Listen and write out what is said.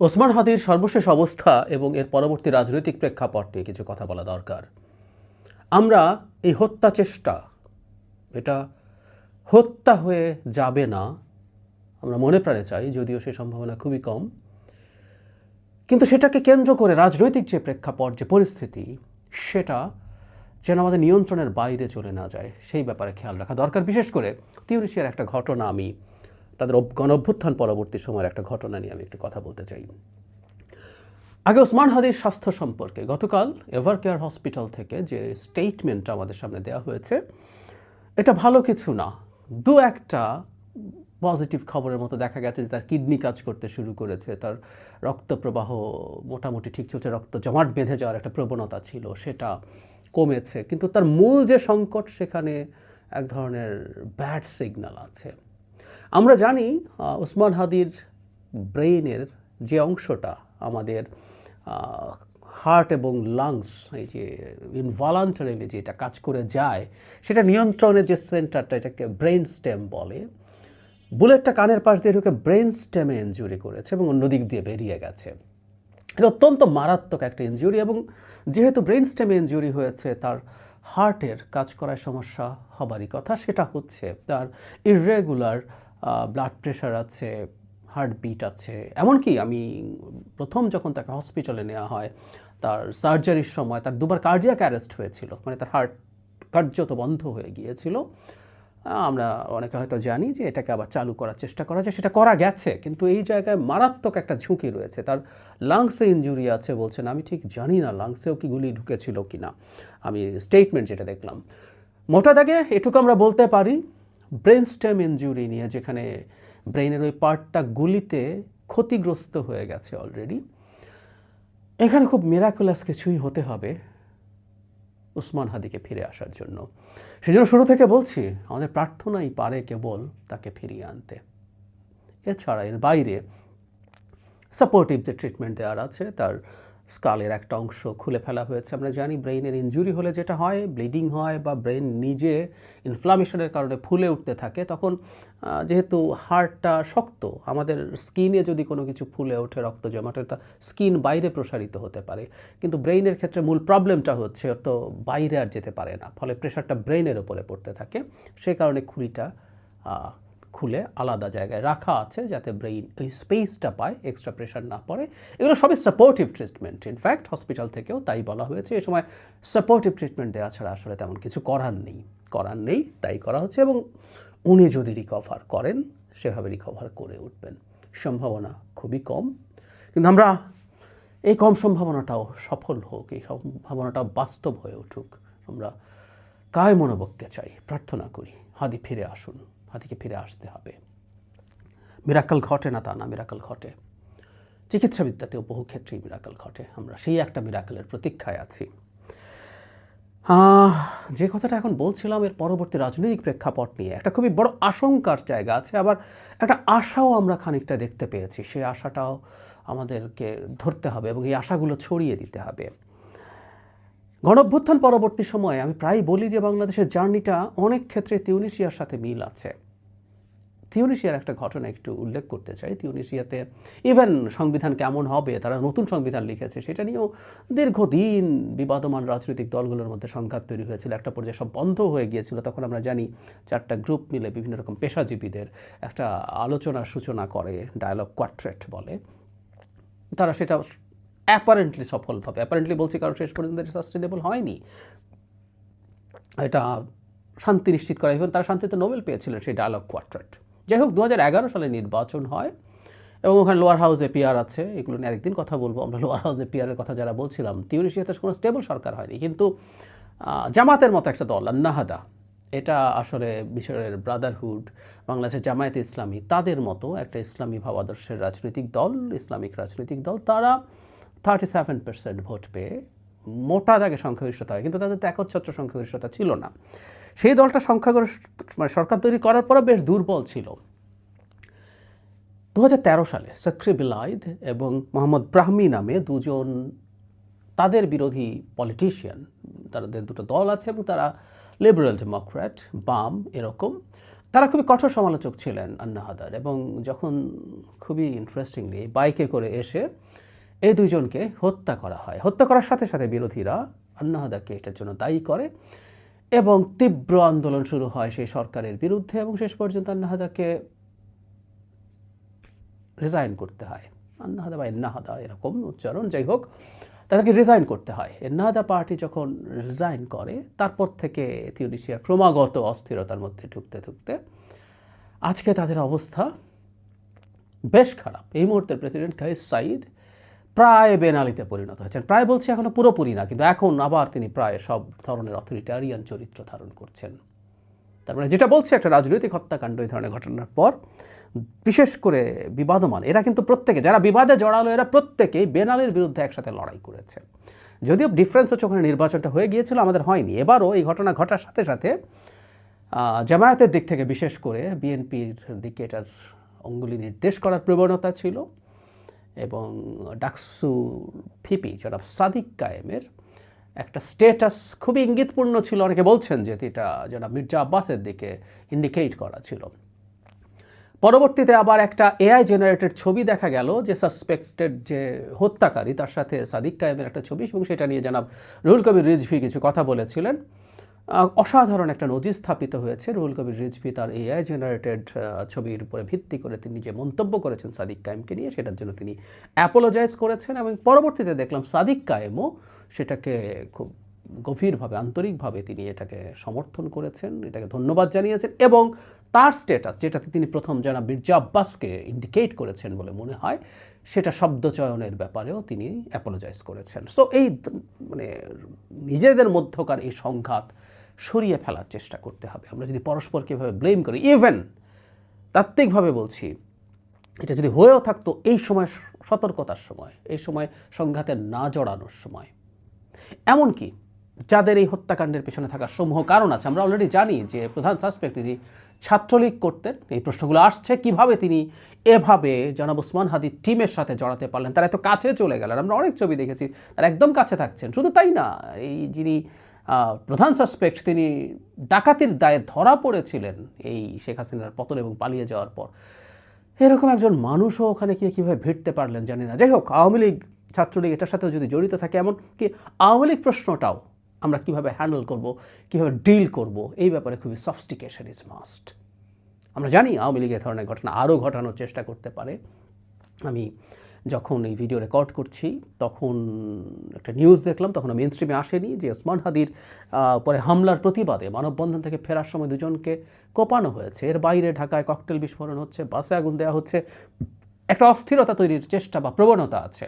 ওসমান হাদির সর্বশেষ অবস্থা এবং এর পরবর্তী রাজনৈতিক প্রেক্ষাপট নিয়ে কিছু কথা বলা দরকার। আমরা এই হত্যা চেষ্টা, এটা হত্যা হয়ে যাবে না, আমরা মনে প্রাণে চাই, যদিও সে সম্ভাবনা খুবই কম। কিন্তু সেটাকে কেন্দ্র করে রাজনৈতিক যে প্রেক্ষাপট, যে পরিস্থিতি, সেটা যেন আমাদের নিয়ন্ত্রণের বাইরে চলে না যায়, সেই ব্যাপারে খেয়াল রাখা দরকার। বিশেষ করে তিউনিশিয়ার একটা ঘটনা আমি তাদের অভ- গণ অভ্যুত্থান পরবর্তী সময়ের একটা ঘটনা নিয়ে আমি একটু কথা বলতে চাই। আগে ওসমান হাদির স্বাস্থ্য সম্পর্কে, গতকাল এভার কেয়ার হসপিটাল থেকে যে স্টেটমেন্টটা আমাদের সামনে দেওয়া হয়েছে, এটা ভালো কিছু না। দু একটা পজিটিভ খবরের মতো দেখা গেছে যে তার কিডনি কাজ করতে শুরু করেছে, তার রক্ত প্রবাহ মোটামুটি ঠিক চলছে, রক্ত জমাট বেঁধে যাওয়ার একটা প্রবণতা ছিল, সেটা কমেছে। কিন্তু তার মূল যে সংকট, সেখানে এক ধরনের ব্যাড সিগন্যাল আছে। আমরা জানি আহ, উসমান হাদির ব্রেইনের যে অংশটা আমাদের হার্ট এবং লাংস এই যে ইনভলান্টারিলি যেটা কাজ করে যায় সেটা নিয়ন্ত্রণের যে সেন্টারটা এটাকে ব্রেন স্টেম বলে বুলেটটা কানের পাশ দিয়ে ঢুকে ব্রেন স্টেমে ইঞ্জুরি করেছে এবং অন্য দিক দিয়ে বেরিয়ে গেছে। এটা অত্যন্ত মারাত্মক একটা ইনজুরি এবং যেহেতু ব্রেন স্টেমে ইনজুরি হয়েছে তার হার্টের কাজ করার সমস্যা হবারই কথা সেটা হচ্ছে তার ইররেগুলার ব্লাড প্রেশার আছে হার্টবিট আছে। এমনকি আমি প্রথম যখন তাকে হসপিটালে নেওয়া হয়, তার সার্জারির সময় তার দুবার কার্ডিয়াক অ্যারেস্ট হয়েছিল। মানে তার হার্ট কার্যত বন্ধ হয়ে গিয়েছিল। আমরা অনেকে হয়তো জানি যে এটাকে আবার চালু করার চেষ্টা করা যায়, সেটা করা গেছে। কিন্তু এই জায়গায় মারাত্মক একটা ঝুঁকি রয়েছে। তার লাংসে ইঞ্জুরি আছে বলছেন, আমি ঠিক জানি না লাংসেও কি গুলি ঢুকেছিল কি না আমি স্টেটমেন্ট যেটা দেখলাম। মোটা দাগে এটুকু আমরা বলতে পারি ব্রেন স্টেম ইঞ্জুরি নিয়ে, যেখানে ব্রেনের ওই পার্টটা গুলিতে ক্ষতিগ্রস্ত হয়ে গেছে অলরেডি এখানে খুব মিরাকুলাস কিছুই হতে হবে উসমান হাদিকে ফিরে আসার জন্য। সেজন্য শুরু থেকে বলছি, আমাদের প্রার্থনাই পারে কেবল তাকে ফিরিয়ে আনতে। এছাড়া এর বাইরে সাপোর্টিভ যে ট্রিটমেন্ট দেওয়ার আছে, তার স্কালের একটা অংশ খুলে ফেলা হয়েছে। আমরা জানি ব্রেইনের ইনজুরি হলে যেটা হয়, ব্লিডিং হয় বা ব্রেন নিজে ইনফ্লামেশনের কারণে ফুলে উঠতে থাকে, তখন যেহেতু হার্টটা শক্ত, আমাদের স্কিনে যদি কোনো কিছু ফুলে ওঠে রক্ত জমাট তা স্কিন বাইরে প্রসারিত হতে পারে। কিন্তু ব্রেইনের ক্ষেত্রে মূল প্রবলেমটা হচ্ছে তো বাইরে আর যেতে পারে না, ফলে প্রেশারটা ব্রেইনের ওপরে পড়তে থাকে। সেই কারণে খুলিটা খুলে আলাদা জায়গায় রাখা আছে যাতে ব্রেইন ওই স্পেসটা পায় এক্সট্রা প্রেশার না পড়ে। এগুলো সবই সাপোর্টিভ ট্রিটমেন্ট ইনফ্যাক্ট হসপিটাল থেকেও তাই বলা হয়েছে। এই সময় সাপোর্টিভ ট্রিটমেন্ট দেওয়া ছাড়া আসলে তেমন কিছু করার নেই। করার নেই, তাই করা হচ্ছে এবং উনি যদি রিকভার করেন, সেভাবে রিকভার করে উঠবেন। সম্ভাবনা খুবই কম। কিন্তু আমরা এই কম সম্ভাবনাটাও সফল হোক, এই সম্ভাবনাটাও বাস্তব হয়ে উঠুক, আমরা কায় মনোবককে চাই, প্রার্থনা করি। হাদি ফিরে আসুন। হাদিকে ফিরে আসতে হবে। মিরাকল ঘটে না তা না মিরাকল ঘটে। চিকিৎসাবিদ্যাতেও বহু ক্ষেত্রেই মিরাকল ঘটে। আমরা সেই একটা মিরাকলের প্রতীক্ষায় আছি। যে কথাটা এখন বলছিলাম, এর পরবর্তী রাজনৈতিক প্রেক্ষাপট নিয়ে একটা খুবই বড় আশঙ্কার জায়গা আছে। আবার একটা আশাও আমরা খানিকটা দেখতে পেয়েছি। সেই আশাটাও আমাদেরকে ধরতে হবে এবং এই আশাগুলো ছড়িয়ে দিতে হবে। গণঅভ্যুত্থান পরবর্তী সময়ে আমি প্রায় বলি যে বাংলাদেশের জার্নিটা অনেক ক্ষেত্রে তিউনিশিয়ার সাথে মিল আছে। তিউনিশিয়ার একটা ঘটনা একটু উল্লেখ করতে চাই। তিউনিশিয়াতে ইভেন সংবিধান কেমন হবে, তারা নতুন সংবিধান লিখেছে, সেটা নিয়েও দীর্ঘদিন বিবাদমান রাজনৈতিক দলগুলোর মধ্যে সংঘাত তৈরি হয়েছিল। একটা পর্যায়ে সব বন্ধ হয়ে গিয়েছিল। তখন আমরা জানি চারটা গ্রুপ মিলে বিভিন্ন রকম পেশাজীবীদের একটা আলোচনার সূচনা করে ডায়ালগ কোয়াট্রেট বলে। তারা সেটা অ্যাপারেন্টলি সফলভাবে অ্যাপারেন্টলি বলছি কারণ শেষ পর্যন্ত এটা সাস্টেনেবল হয়নি। এটা শান্তি নিশ্চিত করা ইভেন তারা শান্তিতে নোবেল পেয়েছিলেন সেই ডায়ালগ কোয়ার্ট্রেট যাই হোক দু হাজার এগারো সালে নির্বাচন হয় এবং ওখানে লোয়ার হাউসে পিআর আছে, এগুলো নিয়ে আরেকদিন কথা বলব। আমরা লোয়ার হাউসে পিআরের কথা যারা বলছিলাম তিউনিশিয়াতে কোনো স্টেবল সরকার হয়নি। কিন্তু জামাতের মতো একটা দল নাহাদা এটা আসলে মিশরের ব্রাদারহুড বাংলাদেশের জামায়াতে ইসলামী, তাদের মতো একটা ইসলামী ভাবাদর্শের রাজনৈতিক দল, ইসলামিক রাজনৈতিক দল, তারা থার্টি সেভেন পার্সেন্ট ভোট পেয়ে মোটা দাগে সংখ্যাগরিষ্ঠতা হয়। কিন্তু তাদের তো একচ্ছত্র সংখ্যাগরিষ্ঠতা ছিল না। সেই দলটা সংখ্যাগরিষ্ঠ মানে সরকার তৈরি করার পরও বেশ দুর্বল ছিল। দু হাজার তেরো সালে সক্রি বিলাইদ এবং মোহাম্মদ ব্রাহমি নামে দুজন তাদের বিরোধী পলিটিশিয়ান তাদের দুটো দল আছে এবং তারা লিবারেল ডেমোক্র্যাট বাম এরকম। তারা খুবই কঠোর সমালোচক ছিলেন আন্না হাদার এবং যখন খুবই ইন্টারেস্টিংলি বাইকে করে এসে এই দুইজনকে হত্যা করা হয়। হত্যা করার সাথে সাথে বিরোধীরা আন্না হাদাকে এটার জন্য দায়ী করে এবং তীব্র আন্দোলন শুরু হয় সেই সরকারের বিরুদ্ধে এবং শেষ পর্যন্ত আন্না হাদাকে রিজাইন করতে হয়। আন্নাহাদা বা এন্নাহাদা এরকম উচ্চারণ, যাই হোক, তাদেরকে রিজাইন করতে হয়। এন্নাহাদা পার্টি যখন রিজাইন করে, তারপর থেকে তিউনিশিয়া ক্রমাগত অস্থিরতার মধ্যে ঢুকতে ঢুকতে আজকে তাদের অবস্থা বেশ খারাপ। এই মুহূর্তে প্রেসিডেন্ট কাইস সাইদ প্রায় বেনালিতে পরিণত হয়েছেন। প্রায় বলছি এখনও পুরোপুরি না, কিন্তু এখন আবার তিনি প্রায় সব ধরনের অথরিটারিয়ান চরিত্র ধারণ করছেন। তার মানে যেটা বলছে, একটা রাজনৈতিক হত্যাকাণ্ড এই ধরনের ঘটনার পর, বিশেষ করে বিবাদমান, এরা কিন্তু প্রত্যেকে, যারা বিবাদে জড়ালো, এরা প্রত্যেকেই বেনালির বিরুদ্ধে একসাথে লড়াই করেছে। যদিও ডিফারেন্স হচ্ছে ওখানে নির্বাচনটা হয়ে গিয়েছিল, আমাদের হয়নি। এবারও এই ঘটনা ঘটার সাথে সাথে জামায়াতের দিক থেকে বিশেষ করে বিএনপির দিকে এটার অঙ্গুলি নির্দেশ করার প্রবণতা ছিল। এবং ডাকসু ফিপি জনাব সাদিক কায়েমের একটা স্টেটাস খুবই ইঙ্গিতপূর্ণ ছিল। অনেকে বলছেন যে এটা জনাব মির্জা আব্বাসের দিকে ইন্ডিকেট করা ছিল। পরবর্তীতে আবার একটা এআই জেনারেটেড ছবি দেখা গেল, যে সাসপেক্টেড যে হত্যাকারী, তার সাথে সাদিক কায়েমের একটা ছবি, এবং সেটা নিয়ে জানাব রুহুল কবির রিজভি কিছু কথা বলেছিলেন। অসাধারণ একটা নজির স্থাপিত হয়েছে। রুহুল কবির রিজভি তার এআই জেনারেটেড ছবির উপরে ভিত্তি করে তিনি যে মন্তব্য করেছেন সাদিক কায়েমকে নিয়ে, সেটার জন্য তিনি অ্যাপোলোজাইজ করেছেন এবং পরবর্তীতে দেখলাম সাদিক কায়েমও সেটাকে খুব গভীরভাবে, আন্তরিকভাবে তিনি এটাকে সমর্থন করেছেন, এটাকে ধন্যবাদ জানিয়েছেন এবং তার স্ট্যাটাস যেটাতে তিনি প্রথম জানা মির্জা আব্বাসকে ইন্ডিকেট করেছেন বলে মনে হয়, সেটা শব্দচয়নের ব্যাপারেও তিনি অ্যাপোলোজাইজ করেছেন। সো এই মানে নিজেদের মধ্যকার এই সংঘাত সরিয়ে ফেলার চেষ্টা করতে হবে। আমরা যদি পরস্পরকে এভাবে ব্লেম করি ইভেন তাত্ত্বিকভাবে বলছি, এটা যদি হয়েও থাকতো এই সময় সতর্কতার সময়, এই সময় সংঘাতে না জড়ানোর সময়। এমনকি যাদের এই হত্যাকাণ্ডের পেছনে থাকার সমূহ কারণ আছে, আমরা অলরেডি জানি যে প্রধান সাসপেক্ট তিনি ছাত্রলীগ করতেন, এই প্রশ্নগুলো আসছে, কীভাবে তিনি এভাবে জনাব ওসমান হাদির টিমের সাথে জড়াতে পারলেন, তারা এত কাছে চলে গেলেন, আমরা অনেক ছবি দেখেছি, তারা একদম কাছে থাকছেন, শুধু তাই না, এই যিনি প্রধান সাসপেক্ট তিনি ডাকাতির দায়ে ধরা পড়েছিলেন এই শেখ হাসিনার পতন এবং পালিয়ে যাওয়ার পর। এরকম একজন মানুষও ওখানে গিয়ে কীভাবে ভিড়তে পারলেন জানি না। যাই হোক, আওয়ামী লীগ ছাত্রলীগ এটার সাথেও যদি জড়িত থাকে, এমন কি আওয়ামী লীগ প্রশ্নটাও আমরা কীভাবে হ্যান্ডেল করব, কীভাবে ডিল করব, এই ব্যাপারে খুবই সফস্টিকেশন ইজ মাস্ট আমরা জানি আওয়ামী লীগ এ ধরনের ঘটনা আরও ঘটানোর চেষ্টা করতে পারে। আমি যখন এই ভিডিও রেকর্ড করছি, তখন একটা নিউজ দেখলাম, তখন মেন স্ট্রিমে আসেনি যে ওসমান হাদির পরে হামলার প্রতিবাদে মানববন্ধন থেকে ফেরার সময় দুজনকে কোপানো হয়েছে। এর বাইরে ঢাকায় ককটেল বিস্ফোরণ হচ্ছে, বাসে আগুন দেওয়া হচ্ছে। একটা অস্থিরতা তৈরির চেষ্টা বা প্রবণতা আছে।